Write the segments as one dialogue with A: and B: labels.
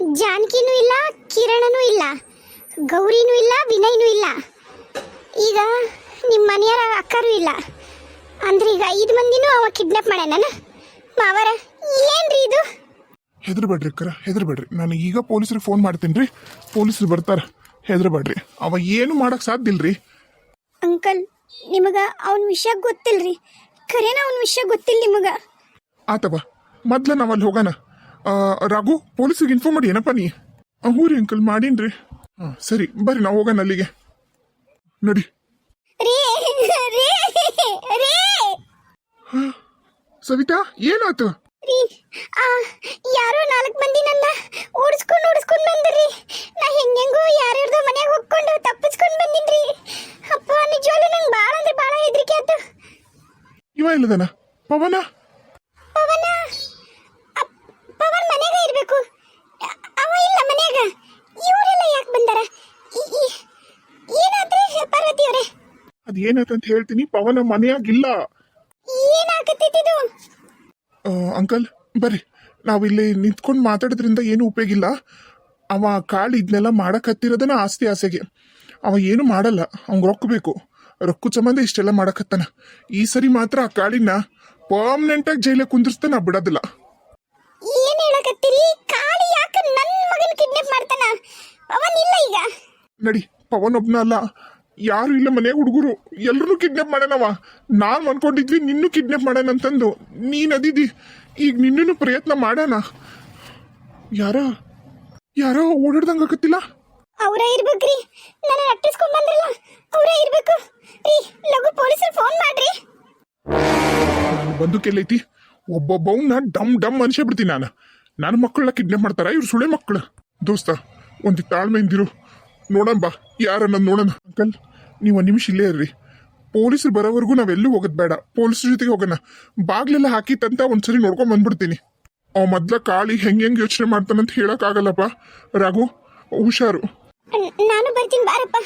A: ಜಾನಕಿನೂ ಇಲ್ಲ ಕಿರಣನೂ ಇಲ್ಲ ಗೌರಿನೂ ಇಲ್ಲ ವಿನಯ್ನೂ ಇಲ್ಲ. ಈಗ ನಿಮ್ಮ ಮನೆಯವರ ಅಕ್ಕರೂ ಇಲ್ಲ. ಅಂದ್ರೆ ಈಗ ಐದು ಮಂದಿನೂ ಅವ ಕಿಡ್ನಾಪ್ ಮಾಡ್ಯಾನ ಮಾವರ ಏನ್ರಿ ಇದು?
B: ಹೆದರ್ಬೇಡ್ರಿ ಅಕ್ಕರ ಹೆದರ್ಬೇಡ್ರಿ. ನಾನು ಈಗ ಪೊಲೀಸರಿಗೆ ಫೋನ್ ಮಾಡ್ತೀನಿ ರೀ ಪೊಲೀಸರು ಬರ್ತಾರೆ. ಹೆದರ್ಬೇಡ್ರಿ. ಅವ ಏನು ಮಾಡಕ್ ಸಾಧ್ಯ ಇಲ್ರಿ?
A: ಅಂಕಲ್ ನಿಮಗ ಅವನ ವಿಷಯ ಗೊತ್ತಿಲ್ರಿ. ಖರೇನ ಅವನ ವಿಷಯ ಗೊತ್ತಿಲ್ಲ ನಿಮಗ?
B: ಆತವ ಮೊದ್ಲ ನಾವಲ್ಲಿ ಹೋಗೋಣ. ರಾಘು ಪೊಲೀಸಿಗೆ ಇನ್ಫಾರ್ಮ್ ಮಾಡಿ ಏನಪ್ಪ ನೀ? ಹ್ಞೂ ರೀ ಅಂಕಲ್ ಮಾಡೀನ್ರಿ. ಹಾಂ ಸರಿ ಬರ್ರಿ ನಾವು ಹೋಗೋಣ ಅಲ್ಲಿಗೆ. ನಡಿ. ಸವಿತಾ ಏನಾಯ್ತು
A: ಯಾರೋ ನಾಲ್ಕು ಮಂದಿ ನನ್ನ ಓಡಿಸ್ಕೊಂಡು ಓಡಿಸ್ಕೊಂಡು ಬಂದ್ರಿ. ನಾ ಹೆಂಗೆಂಗೋ ಯಾರ್ಯಾರ್ದೋ ಮನೆಗೆ ಹೋಗ್ಕೊಂಡು ತಪ್ಪಿಸ್ಕೊಂಡು ಬಂದಿನ್ರಿ. ಅಪ್ಪ ನಿಜವಾಗ್ಲೂ ನಂಗೆ ಭಾಳ ಅಂದ್ರೆ ಭಾಳ ಹೆದರಿಕೆ ಆಯ್ತು
B: ಇವ ಇಲ್ಲದನ ಪವನ
A: ಅಪ್- ಪವನ್ ಮನೆಗೆ ಇರಬೇಕು ಅವ ಇಲ್ಲ ಮನ್ಯಾಗ ಇವರೆಲ್ಲ ಯಾಕೆ ಬಂದಾರ ಈ- ಈ- ಏನಾದ್ರಿ ಪಾರ್ವತಿ ಅವರೇ
B: ಅದ್ ಏನಾಯ್ತು ಅಂತ ಹೇಳ್ತೀನಿ. ಪವನ ಮನೆಯಾಗಿಲ್ಲ.
A: ಏನಾಗತ್ತಿದ್ದು
B: ಅಂಕಲ್ ಬರ್ರಿ. ನಾವು ಇಲ್ಲಿ ನಿಂತ್ಕೊಂಡು ಮಾತಾಡೋದ್ರಿಂದ ಏನು ಉಪಯೋಗ ಇಲ್ಲ. ಅವ ಕಾಳು ಇದನ್ನೆಲ್ಲ ಮಾಡಕ್ ಹತ್ತಿರೋದನ್ನ ಆಸ್ತಿ ಆಸೆಗೆ. ಅವ ಏನು ಮಾಡಲ್ಲ. ಅವ್ನ್ ರೊಕ್ಕ ಬೇಕು. ರೊಕ್ಕ ಸಂಬಂಧ ಇಷ್ಟೆಲ್ಲ ಮಾಡಕತ್ತಾನ ಈ ಸರಿ ಮಾತ್ರ ಆ ಕಾಳಿನ ಪರ್ಮನೆಂಟ್ ಆಗಿ ಜೈಲಿಗೆ ಕುಂದಿರ್ಸ್ತಾನ ಬಿಡೋದಿಲ್ಲ.
A: ಏನ್ ಹೇಳಕತ್ತೀರಿ? ಕಾಳಿ ಯಾಕೆ ನನ್ನ ಮಗನ ಕಿಡ್ನಾಪ್ ಮಾಡ್ತಾನ? ಪವನ್ ಇಲ್ಲ ಈಗ.
B: ನಡಿ ಪವನ್ ಒಬ್ನ ಅಲ್ಲ. ಯಾರು ಇಲ್ಲ ಮನೆ ಹುಡುಗರು. ಎಲ್ಲರೂ ಕಿಡ್ನಾಪ್ ಮಾಡೋಣವ ನಾನು ಅನ್ಕೊಂಡಿದ್ವಿ ನಿನ್ನೂ ಕಿಡ್ನಾಪ್ ಮಾಡೋಣ ಅಂತಂದು. ನೀನು ಅದಿದಿ. ಈಗ ನಿನ್ನೂ ಪ್ರಯತ್ನ ಮಾಡೋಣ ಯಾರ? ಯಾರೋ ಓಡಾಡ್ದಂಗ ಆಗತ್ತಿಲ್ಲ
A: ಅವರೇ ಇರ್ಬೇಕ್ರಿ. ನಾನು ಅಟ್ಟಿಸ್ಕೊಂಡ್ ಬಂದ್ರಲ್ಲ ಅವರೇ ಇರ್ಬೇಕು. ರೀ ಲಘು ಪೊಲೀಸರು ಫೋನ್ ಮಾಡ್ರಿ.
B: ಬಂದು ಬಂದೂಕೆಲ್ಲೈತಿ ಒಬ್ಬೊಬ್ಬವನ್ನ ಡಮ್ ಡಮ್ ಅನ್ಸೇ ಬಿಡ್ತೀನಿ ನಾನು. ನನ್ನ ಮಕ್ಕಳನ್ನ ಕಿಡ್ನಾಪ್ ಮಾಡ್ತಾರ? ಇವ್ರು ಸುಳೆ ಮಕ್ಕಳು ದೋಸ್ತ ಒಂದು ತಾಳ್ಮೆಯಿಂದಿರು ನೋಡೋಣ ಬಾ. ಯಾರನ್ನ ನೋಡೋಣ? ಅಂಕಲ್ ನೀವು ಒಂದು ನಿಮಿಷ ಇಲ್ಲೇ ಇರ್ರಿ. ಪೊಲೀಸರು ಬರೋವರೆಗೂ ನಾವೆಲ್ಲೂ ಹೋಗೋದು ಬೇಡ. ಪೊಲೀಸರ ಜೊತೆಗೆ ಹೋಗೋಣ. ಬಾಗ್ಲೆಲ್ಲ ಹಾಕಿತ್ತಂತ ಒಂದ್ಸರಿ ನೋಡ್ಕೊಂಡು ಬಂದ್ಬಿಡ್ತೀನಿ. ಅವ ಮೊದ್ಲ ಕಾಳಿ ಹೆಂಗ್ ಹೆಂಗ್ ಯೋಚನೆ ಮಾಡ್ತಾನಂತ ಹೇಳೋಕ್ಕಾಗಲ್ಲಪ್ಪ. ರಘು ಹುಷಾರು.
A: ನಾನು ಬರ್ತೀನಿ ಬಾರಪ್ಪ.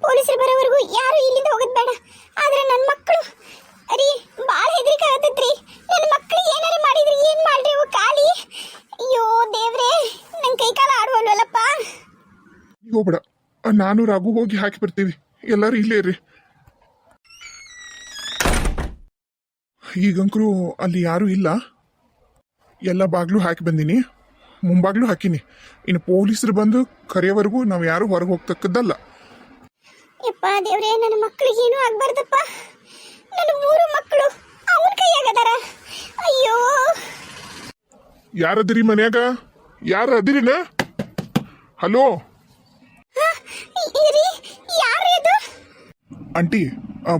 A: ಪೊಲೀಸರು ಬರೋವರೆಗೂ ಯಾರು ಇಲ್ಲಿಂದ ಹೋಗೋದು ಬೇಡ. ಆದ್ರೆ ನನ್ನ ಮಕ್ಕಳು ಅರಿ ಭಾಳ ಹೆದರಿಕೆ ಆಗತ್ತೈತ್ರಿ. ನನ್ನ ಮಕ್ಕಳು ಏನಾರು ಮಾಡಿದ್ರಿ ಏನು ಮಾಡ್ರಿ ಅವು ಕಾಲಿ ಅಯ್ಯೋ ದೇವ್ರೆ ನನ್ನ ಕೈ ಕಾಲ ಆಡುವಲ್ವಲ್ಲಪ್ಪ?
B: ಹೋಗ್ಬೇಡ. ನಾನು ರಾಘು ಹೋಗಿ ಹಾಕಿ ಬರ್ತೀವಿ. ಎಲ್ಲರೂ ಇಲ್ಲೇ ರೀ ಈಗಂಕರು ಅಲ್ಲಿ ಯಾರೂ ಇಲ್ಲ. ಎಲ್ಲ ಬಾಗ್ಲು ಹಾಕಿ ಬಂದೀನಿ. ಮುಂಬಾಗ್ಲು ಹಾಕಿನಿ. ಇನ್ನು ಪೊಲೀಸರು ಬಂದು ಕರೆಯವರೆಗೂ ನಾವು ಯಾರು ಹೊರಗೆ ಹೋಗ್ತಕ್ಕದ್ದಲ್ಲ.
A: ಯಪ್ಪ ದೇವ್ರೇ ನನ್ನ ಮಕ್ಕಳಿಗೆ ಏನೂ ಆಗ್ಬಾರ್ದಪ್ಪ. ನನ್ನ ಮೂರು ಮಕ್ಕಳು ಅವನ ಕೈಯಾಗದಾರ. ಅಯ್ಯೋ.
B: ಯಾರದಿರಿ ಮನ್ಯಾಗ? ಯಾರು ಅದಿರಿನ ಹಲೋ? ಆಂಟಿ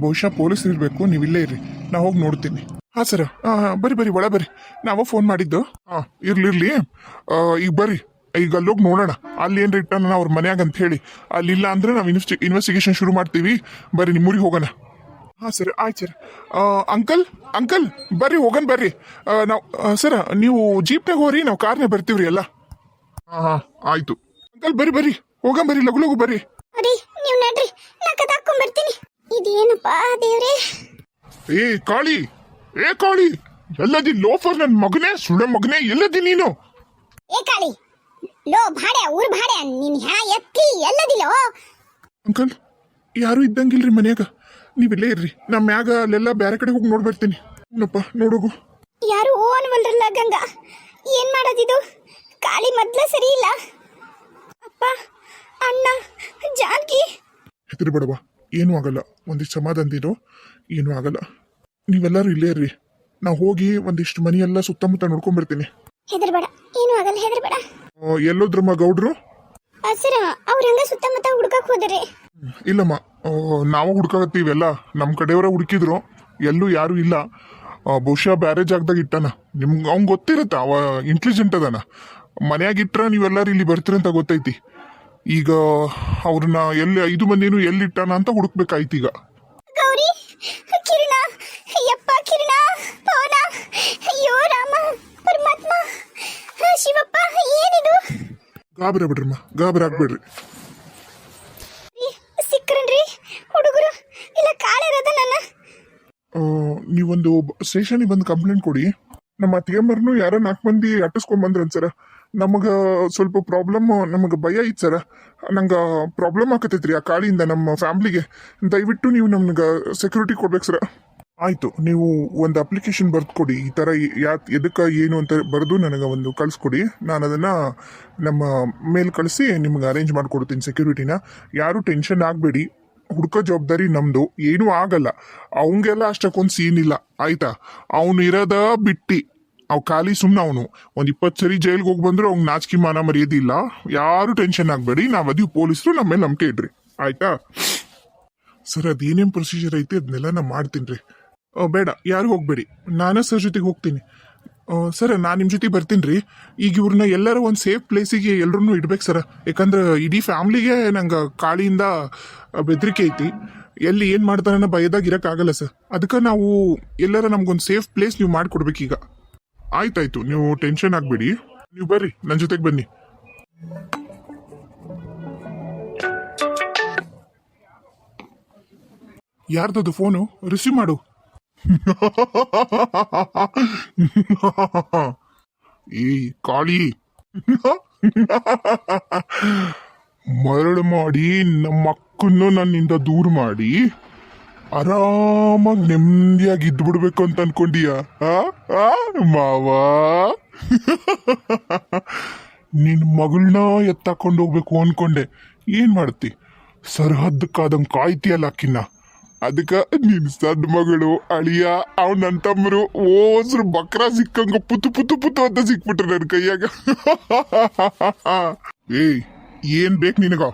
B: ಬಹುಶಃ ಪೊಲೀಸ್ ಇರಬೇಕು ಇಲ್ಲೇ ಇರಿ ನಾ ಹೋಗಿ ನೋಡ್ತೀನಿ. ಹಾಂ, ಸರ್. ಬರ್ರಿ ಬರ್ರಿ ಒಳ ಬರ್ರಿ. ನಾವ ಫೋನ್ ಮಾಡಿದ್ದು. ಹಾಂ, ಇರ್ಲಿ ಇರ್ಲಿ. ಈಗ ಬರ್ರಿ. ಈಗ ಅಲ್ಲೋಗಿ ನೋಡೋಣ. ಅಲ್ಲಿ ಏನು ರಿಟರ್ನ್ ಅವ್ರ ಮನ್ಯಾಗ ಅಂತ ಹೇಳಿ. ಅಲ್ಲಿಲ್ಲ ಅಂದ್ರೆ ನಾವು ಇನ್ವೆಸ್ಟಿ ಇನ್ವೆಸ್ಟಿಗೇಷನ್ ಶುರು ಮಾಡ್ತೀವಿ. ಬರ್ರಿ ನಿಮ್ಮೂರಿಗೆ ಹೋಗೋಣ. ಹಾಂ, ಸರ್. ಆಯ್ತು, ಸರ್. ಅಂಕಲ್ ಅಂಕಲ್, ಬರ್ರಿ ಹೋಗೋಣ ಬರ್ರಿ. ನಾವು ಸರ್, ನೀವು ಜೀಪ್ನಾಗ ಹೋಗ್ರಿ ನಾವು ಕಾರ್ನಾಗ ಬರ್ತೀವ್ರಿ ಎಲ್ಲ. ಹಾಂ ಹಾಂ, ಆಯಿತು. ಅಂಕಲ್, ಬರ್ರಿ ಬರ್ರಿ. ಹೋಗಣ ಬರ್ರಿ. ಲಗು ಲಗು, ಬರ್ರಿ
A: ಅಡಿ ನೀವು ನಡ್ರಿ ನಾ ಕದಾಕೊಂಡ್ ಬರ್ತೀನಿ ಇದೇನಪ್ಪ ದೇವ್ರೇ?
B: ಏ ಕಾಳಿ. ಏ ಕಾಳಿ. ಎಲ್ಲದಿ ಲೋಫರ್ ನನ್ ಮಗನೇ ಸುಳ್ಳೆ ಮಗನೇ ಎಲ್ಲದಿ ನೀನು?
A: ಏ ಕಾಳಿ. ಲೋ ಭಾಡೆ ಊರ್ ಭಾಡೆ ನಿನ್ ಹ್ಯಾ ಎತ್ತಿ ಎಲ್ಲದಿಲ್ಲೋ
B: ಅಂಕಲ್ ಯಾರು ಇದ್ದಂಗಿಲ್ರಿ ಮನ್ಯಾಗ? ನೀವಿಲ್ಲೇ ಇರ್ರಿ. ನಮ್ಮ ಮ್ಯಾಗ ಅಲ್ಲೆಲ್ಲ ಬೇರೆ ಕಡೆ ಹೋಗಿ ನೋಡ್ಬರ್ತೀನಿ. ಏನಪ್ಪ ನೋಡೋಗು.
A: ಯಾರು ಓ ಅನ್ವಲ್ರಲ್ಲ ಗಂಗಾ. ಏನ್ ಮಾಡೋದಿದು? ಕಾಳಿ ಮೊದ್ಲ ಸರಿ ಇಲ್ಲ. ಅಪ್ಪ ಅಣ್ಣ ಜಾನ್ಕಿ.
B: ಹೆದರಿ ಬಿಡವ ಏನೂ ಆಗಲ್ಲ. ಒಂದಿಷ್ಟು ಸಮಾಧಾನದಿರೋ ಏನೂ ಆಗಲ್ಲ. ನೀವೆಲ್ಲರೂ ಇಲ್ಲೇ ಇರ್ರಿ. ನಾವು ಹೋಗಿ ಒಂದಿಷ್ಟು ಮನೆಯೆಲ್ಲ ಸುತ್ತಮುತ್ತ ನೋಡ್ಕೊಂಡ್ಬರ್ತೀನಿ.
A: ಹೆದರ್ಬೇಡ. ಏನು ಆಗಲ್ಲ ಹೆದರ್ಬೇಡ.
B: ಎಲ್ಲೋದ್ರಮ್ಮ ಗೌಡ್ರು?
A: ಸರ್ ಅವ್ರ ಹಂಗ ಸುತ್ತಮುತ್ತ ಹುಡ್ಕಕ್ ಹೋದ್ರಿ.
B: ಇಲ್ಲಮ್ಮ. ಆ, ನಾವು ಹುಡ್ಕಾಕತ್ತೀವೆಲ್ಲ. ನಮ್ಮ ಕಡೆಯವರ ಹುಡುಕಿದ್ರು. ಎಲ್ಲೂ ಯಾರು ಇಲ್ಲ. ಆ, ಬಹುಶಃ ಬ್ಯಾರೆ ಜಾಗದಾಗ ಇಟ್ಟಾನ. ನಿಮ್ಗೆ ಅವ್ನ್ ಗೊತ್ತಿರತ್ತ ಅವ ಇಂಟೆಲಿಜೆಂಟ್ ಅದಾನ. ಮನ್ಯಾಗ ಇಟ್ರ ನೀವೆಲ್ಲರೂ ಇಲ್ಲಿ ಬರ್ತೀರಂತ ಗೊತ್ತೈತಿ. ಈಗ ಅವ್ರನ್ನ ಎಲ್ಲಿ ಐದು ಮಂದಿನೂ ಎಲ್ಲಿಟ್ಟಾನ ಅಂತ ಹುಡುಕ್ಬೇಕಾಯ್ತು ಈಗ.
A: ಗೌರಿ ಕಿರಣ ಯಪ್ಪ ಕಿರಣ ಪವನ ಅಯ್ಯೋ ರಾಮ ಪರಮಾತ್ಮ ಶಿವಪ್ಪ ಏನಿದು?
B: ಗಾಬರಿ ಬಿಡ್ರಮ್ಮ ಗಾಬರ ಆಗ್ಬೇಡ್ರಿ.
A: ಹುಡುಗರು ಇಲ್ಲ ಕಾಳಿರೋದ ನನ್ನ?
B: ಆ, ನೀವೊಂದು ಸ್ಟೇಷನಿಗೆ ಬಂದು ಕಂಪ್ಲೇಂಟ್ ಕೊಡಿ. ನಮ್ಮ ತಿಯಮ್ಮರ್ನು ಯಾರೋ ನಾಲ್ಕು ಮಂದಿ ಅಟ್ಟಿಸ್ಕೊಂಬಂದ್ರನ್ ಸರ ನಮಗ ಸ್ವಲ್ಪ ಪ್ರಾಬ್ಲಮ್ ನಮಗೆ ಭಯ ಐತೆ ಸರ ನಂಗೆ ಪ್ರಾಬ್ಲಮ್ ಆಗತೈತ್ರಿ ಆ ಕಾಳಿಂದ ನಮ್ಮ ಫ್ಯಾಮ್ಲಿಗೆ ದಯವಿಟ್ಟು ನೀವು ನಮ್ಗೆ ಸೆಕ್ಯೂರಿಟಿ ಕೊಡ್ಬೇಕು ಸರ ಆಯಿತು, ನೀವು ಒಂದು ಅಪ್ಲಿಕೇಶನ್ ಬರ್ದು ಕೊಡಿ ಈ ಥರ ಯಾ ಎದಕ್ಕೆ, ಏನು ಅಂತ ಬರೆದು ನನಗೆ ಒಂದು ಕಳಿಸ್ಕೊಡಿ. ನಾನು ಅದನ್ನು ನಮ್ಮ ಮೇಲ್ ಕಳಿಸಿ ನಿಮ್ಗೆ ಅರೇಂಜ್ ಮಾಡಿಕೊಡ್ತೀನಿ ಸೆಕ್ಯೂರಿಟಿನ ಯಾರೂ ಟೆನ್ಷನ್ ಆಗಬೇಡಿ. ಹುಡ್ಕೋ ಜವಾಬ್ದಾರಿ ನಮ್ಮದು ಏನೂ ಆಗಲ್ಲ. ಅವಂಗೆಲ್ಲ ಅಷ್ಟಕ್ಕೊಂದು ಸೀನ್ ಇಲ್ಲ. ಆಯ್ತಾ? ಅವನು ಇರೋದ ಬಿಟ್ಟಿ. ಅವ್ ಖಾಲಿ ಸುಮ್ಮನೆ ಅವನು. ಒಂದು ಇಪ್ಪತ್ತು ಸರಿ ಜೈಲ್ಗೆ ಹೋಗಿ ಬಂದ್ರು ಅವ್ನು ನಾಚಿಕೆ ಮಾನ ಮರ್ಯಾದಿಲ್ಲ ಯಾರು ಟೆನ್ಷನ್ ಆಗಬೇಡಿ, ನಾವು ಅದೀವಿ ಪೊಲೀಸರು ನಮ್ಮ ಮೇಲೆ ನಂಬಿಕೆ ಇಡ್ರಿ. ಆಯ್ತಾ? ಸರ್, ಅದೇನೇನು ಪ್ರೊಸೀಜರ್ ಐತಿ ಅದನ್ನೆಲ್ಲ ನಾ ಮಾಡ್ತೀನಿ ರೀ. ಬೇಡ, ಯಾರು ಹೋಗ್ಬೇಡಿ. ನಾನೇ ಸರ್ ಜೊತೆಗೆ ಹೋಗ್ತೀನಿ. ಸರ್, ನಾನು ನಿಮ್ಮ ಜೊತೆ ಬರ್ತೀನಿ ರೀ. ಈಗ ಇವ್ರನ್ನ ಎಲ್ಲರೂ ಒಂದು ಸೇಫ್ ಪ್ಲೇಸಿಗೆ ಎಲ್ಲರೂ ಇಡ್ಬೇಕು ಸರ್. ಯಾಕಂದ್ರೆ ಇಡೀ ಫ್ಯಾಮ್ಲಿಗೆ ನಂಗೆ ಕಾಳಿಯಿಂದ ಬೆದರಿಕೆ ಐತಿ. ಎಲ್ಲಿ ಏನು ಮಾಡ್ತಾರೆ ಅನ್ನೋ ಭಯದಾಗ ಇರೋಕ್ಕಾಗಲ್ಲ ಸರ್. ಅದಕ್ಕೆ ನಾವು ಎಲ್ಲರ ನಮ್ಗೊಂದು ಸೇಫ್ ಪ್ಲೇಸ್ ನೀವು ಮಾಡಿಕೊಡ್ಬೇಕೀಗ. ಆಯ್ತಾಯ್ತು, ನೀವು ಟೆನ್ಷನ್ ಆಗಬೇಡಿ. ನೀವು ಬರ್ರಿ ನನ್ನ ಜೊತೆಗೆ ಬನ್ನಿ. ಯಾರ್ದದು ಫೋನು ರಿಸೀವ್ ಮಾಡು. ಈ ಕಾಳಿ. ಮರಳು ಮಾಡಿ, ನಮ್ಮ ಅಕ್ಕನ್ನು ನನ್ನಿಂದ ದೂರ ಮಾಡಿ. ಆರಾಮಾಗಿ ನೆಮ್ಮದಿಯಾಗಿ ಇದ್ದು ಬಿಡ್ಬೇಕು ಅಂತ ಅನ್ಕೊಂಡಿಯ? ಮಾವ? ನಿನ್ ಮಗಳನ್ನ ಎತ್ತಾಕೊಂಡು ಹೋಗ್ಬೇಕು ಅನ್ಕೊಂಡೆ. ಏನ್ ಮಾಡ್ತಿ? ಸರ್ಹದ್ದಕ್ಕಾದಂಗ್ ಕಾಯ್ತಿಯಲ್ಲ ಅಕ್ಕಿನ್ನ? ಅದಕ್ಕ ನಿನ್ನ ಸದ್ ಮಗಳು, ಅಳಿಯ ಅವ್ ನನ್ನ ತಮ್ಮರು ಓಸ್ರು ಬಕ್ರ ಸಿಕ್ಕಂಗ ಪುತ್ತು ಪುತ್ತು ಪುತ್ತು ಅಂತ ಸಿಕ್ಬಿಟ್ರು ನನ್ ಕೈಯಾಗ. ಏಯ್, ಏನ್ ಬೇಕು ನಿನಗ?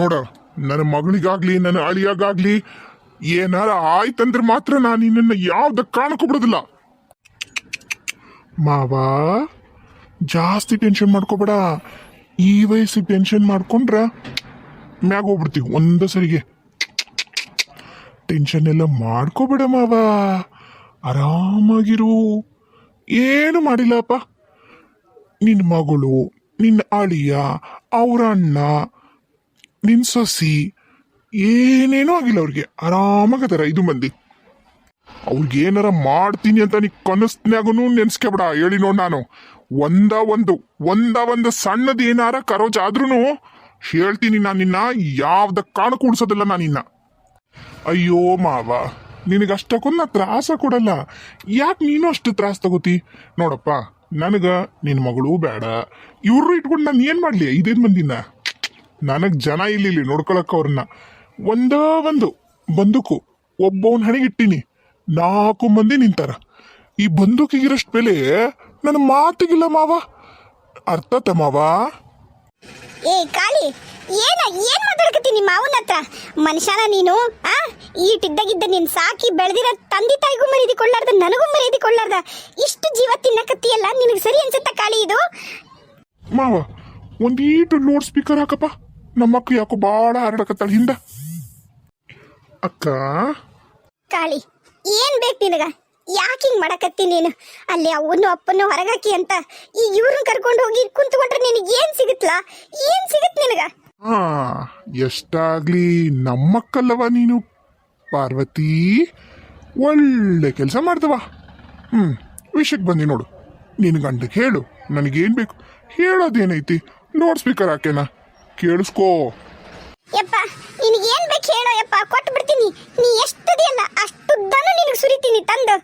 B: ನೋಡ ನನ್ನ ಮಗಳಿಗಾಗ್ಲಿ ನನ್ನ ಅಳಿಯಾಗಾಗ್ಲಿ ಏನಾರ ಆಯ್ತಂದ್ರೆ ಮಾತ್ರ ನಾನು ನಿನ್ನ ಯಾವ್ದ ಕಾಣಕ್ಕೂ ಬಿಡೋದಿಲ್ಲ. ಮಾವ, ಜಾಸ್ತಿ ಟೆನ್ಷನ್ ಮಾಡ್ಕೋಬೇಡ. ಈ ವಯಸ್ಸಿಗೆ ಟೆನ್ಷನ್ ಮಾಡ್ಕೊಂಡ್ರ ಮ್ಯಾಗ ಹೋಗ್ಬಿಡ್ತೀವಿ ಒಂದ ಸರಿಗೆ. ಟೆನ್ಷನ್ ಎಲ್ಲ ಮಾಡ್ಕೋಬೇಡ ಮಾವ. ಆರಾಮಾಗಿರು. ಏನು ಮಾಡಿಲ್ಲಪ್ಪ. ನಿನ್ನ ಮಗಳು ನಿನ್ನ ಅಳಿಯ, ಅವ್ರ ಅಣ್ಣ ನಿನ್ನ ಸೊಸಿ ಏನೇನೂ ಆಗಿಲ್ಲ ಅವ್ರಿಗೆ. ಆರಾಮಾಗದಾರ ಇದು ಮಂದಿ. ಅವ್ರಿಗೆ ಏನಾರ ಮಾಡ್ತೀನಿ ಅಂತ ನೀ ಕನಸ್ನಾಗೂ ನೆನ್ಸ್ಕೊಬೇಡ ಹೇಳಿ ನೋಡ್ ನಾನು. ಒಂದ ಒಂದು ಒಂದ ಒಂದು ಸಣ್ಣದ ಏನಾರ ಕರೋಜ್ ಆದ್ರೂ ಹೇಳ್ತೀನಿ ನಾನು ನಿನ್ನ. ಯಾವ್ದ ಕಾಣ ಉಡ್ಸೋದಿಲ್ಲ ನಾನು ಅಯ್ಯೋ ಮಾವ ನಿನಗೆ ಅಷ್ಟಕ್ಕೊಂದು ನಾ ತ್ರಾಸ ಕೊಡಲ್ಲ. ಯಾಕೆ ನೀನು ಅಷ್ಟು ತ್ರಾಸ ತಗೋತಿ? ನೋಡಪ್ಪ, ನನಗ ನಿನ್ನ ಮಗಳು ಬೇಡ. ಇವ್ರು ಇಟ್ಕೊಂಡು ನಾನು ಏನು ಮಾಡಲಿ? ಐದೈದು ಮಂದಿನ. ನನಗೆ ಜನ ಇಲ್ಲಿ ಇಲ್ಲಿ ನೋಡ್ಕೊಳಕ್ ಅವ್ರನ್ನ. ಒಂದೇ ಒಂದು. ಬಂದೂಕು ಒಬ್ಬವನ್ ಹಣೆಗೆ ಇಟ್ಟಿನಿ. ನಾಲ್ಕು ಮಂದಿ ನಿಂತಾರ. ಈ ಬಂದೂಕಿಗಿರಷ್ಟು ಬೆಲೆ ನನ್ನ ಮಾತಿಗಿಲ್ಲ ಮಾವ. ಅರ್ಥ ಮಾವ?
A: ಏ ಕಾಳಿ ಏನ ಏನ್ ಮಾತಾಡ್ಕತ್ತೀನಿ ಮಾವನ ಹತ್ರ? ಮನುಷ್ಯನ ನೀನು ಆ? ಈಟಿದ್ದಾಗಿದ್ದ ನಿನ್ ಸಾಕಿ ಬೆಳೆದಿರ ತಂದೆ ತಾಯಿಗೂ ಮರ್ಯಾದೆ ಕೊಳ್ಳಾರ್ದ ನನಗೂ ಮರ್ಯಾದೆ ಕೊಳ್ಳಾರ್ದ ಇಷ್ಟು ಜೀವ ತಿನ್ನಕತ್ತೀಯಲ್ಲ ನಿನಗೆ ಸರಿ ಅನ್ಸುತ್ತ ಕಾಳಿ ಇದು?
B: ಮಾವ ಒಂದೀಟು ಲೋಡ್ ಸ್ಪೀಕರ್ ಹಾಕಪ್ಪ. ನಮ್ಮ ಅಕ್ಕ ಯಾಕೋ ಭಾಳ ಹರಡಕತ್ತಾಳ ಹಿಂದ. ಅಕ್ಕ?
A: ಕಾಳಿ ಏನ್ ಬೇಕು ನಿನಗ? ಯಾಕೆ ಹಿಂಗ್ ಮಾಡಕತ್ತಿ ನೀನು? ಅಲ್ಲಿ ಅವನು ಅಪ್ಪನ್ನು ಹೊರಗಾಕಿ ಅಂತ ಈ ಇವ್ರನ್ನ ಕರ್ಕೊಂಡು ಹೋಗಿ ಕುಂತ್ಕೊಂಡ್ರೆ ನಿನಗೆ ಏನ್ ಸಿಗುತ್ತಲ್ಲ ಏನ್ ಸಿಗತ್ ನಿನಗ?
B: ಹಾ ಎಷ್ಟಾಗ್ಲಿ ನಮ್ಮಕ್ಕಲ್ಲವ ನೀನು? ಪಾರ್ವತಿ ಒಳ್ಳೆ ಕೆಲಸ ಮಾಡ್ದವ. ಹ್ಮ್ ವಿಷಯಕ್ಕೆ ಬಂದಿ ನೋಡು. ನಿನ್ ಗಂಡಕ್ಕೆ ಹೇಳು ನನಗೇನ್ ಬೇಕು? ಹೇಳೋದೇನೈತಿ? ಲೋಡ್ ಸ್ಪೀಕರ್ ಹಾಕೇನಾ ಕೇಳಿಸ್ಕೋ.
A: ಯಪ್ಪ ನಿನಗೆ ಏನ್ ಬೇಕು ಹೇಳೋ ಯಪ್ಪ ಕೊಟ್ಟು ಬಿಡ್ತೀನಿ. ನೀ ಎಷ್ಟದಿಯಲ್ಲ ಅಷ್ಟುದ್ದನ್ನು ನಿನಗೆ ಸುರಿತೀನಿ ತಂದು.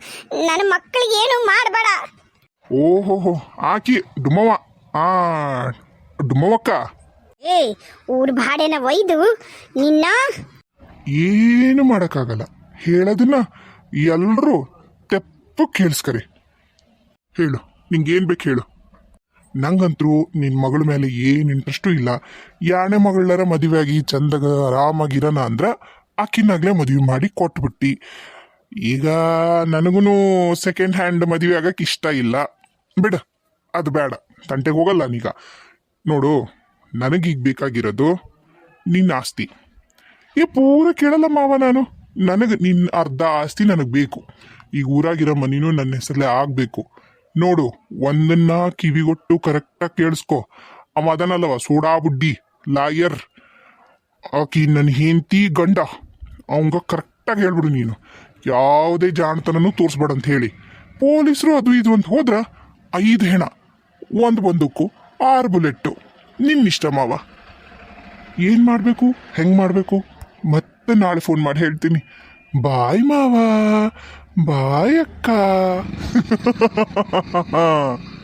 A: ನನ್ನ ಮಕ್ಕಳಿಗೆ ಏನು ಮಾಡಬೇಡ.
B: ಓಹೋಹೋ ಆಕಿ ಡುಮವ್ವ ಆ ಡುಮವಕ್ಕ
A: ಏಯ್ ಊರ್ ಭಾಡೆನ ಒಯ್ದು ನಿನ್ನ
B: ಏನು ಮಾಡೋಕ್ಕಾಗಲ್ಲ. ಹೇಳೋದನ್ನ ಎಲ್ಲರೂ ತೆಪ್ಪು ಕೇಳಿಸ್ಕರಿ. ಹೇಳು ನಿಂಗೇನು ಬೇಕು ಹೇಳು. ನಂಗಂತರೂ ನಿನ್ನ ಮಗಳ ಮೇಲೆ ಏನು ಇಂಟ್ರೆಸ್ಟು ಇಲ್ಲ. ಯಾಣೆ ಮಗಳರ ಮದುವೆ ಆಗಿ ಚಂದಾಗ ಆರಾಮಾಗಿರೋಣ ಅಂದ್ರೆ ಆಕಿನಾಗಲೇ ಮದುವೆ ಮಾಡಿ ಕೊಟ್ಬಿಟ್ಟು. ಈಗ ನನಗೂ ಸೆಕೆಂಡ್ ಹ್ಯಾಂಡ್ ಮದುವೆ ಆಗಕ್ಕೆ ಇಷ್ಟ ಇಲ್ಲ. ಬಿಡ, ಅದು ಬೇಡ. ತಂಟೆಗೆ ಹೋಗಲ್ಲ ನೀಗ. ನೋಡು, ನನಗೀಗ ಬೇಕಾಗಿರೋದು ನಿನ್ನ ಆಸ್ತಿ. ಏ, ಪೂರ ಕೇಳಲ್ಲ ಮಾವ ನಾನು. ನನಗೆ ನಿನ್ನ ಅರ್ಧ ಆಸ್ತಿ ನನಗೆ ಬೇಕು. ಈಗ ಊರಾಗಿರೋ ಮನಿನೂ ನನ್ನ ಹೆಸರಲ್ಲೇ ಆಗಬೇಕು. ನೋಡು, ಒಂದನ್ನ ಕಿವಿಗೊಟ್ಟು ಕರೆಕ್ಟಾಗಿ ಕೇಳಿಸ್ಕೊ. ಅವ ಅದನ್ನಲ್ಲವ ಸೋಡಾ ಬುಡ್ಡಿ ಲಾಯರ್. ಆಕಿ ನನ್ನ ಹೆಂಡತಿ ಗಂಡ. ಅವಂಗ ಕರೆಕ್ಟಾಗಿ ಹೇಳ್ಬಿಡು ನೀನು. ಯಾವುದೇ ಜಾಣತನೂ ತೋರಿಸ್ಬೇಡ ಅಂತ ಹೇಳಿ. ಪೊಲೀಸರು ಅದು ಇದು ಅಂತ ಹೋದ್ರ ಐದು ಹೆಣ, ಒಂದು ಬಂದೂಕು, ಆರು ಬುಲೆಟ್ಟು. ನಿನ್ನಿಷ್ಟ ಮಾವ. ಏನ್ ಮಾಡಬೇಕು? ಹೆಂಗ್ ಮಾಡಬೇಕು? ಮತ್ತೆ ನಾಳೆ ಫೋನ್ ಮಾಡಿ ಹೇಳ್ತೀನಿ. ಬಾಯ್ ಮಾವ. ಬಾಯ್ ಅಕ್ಕ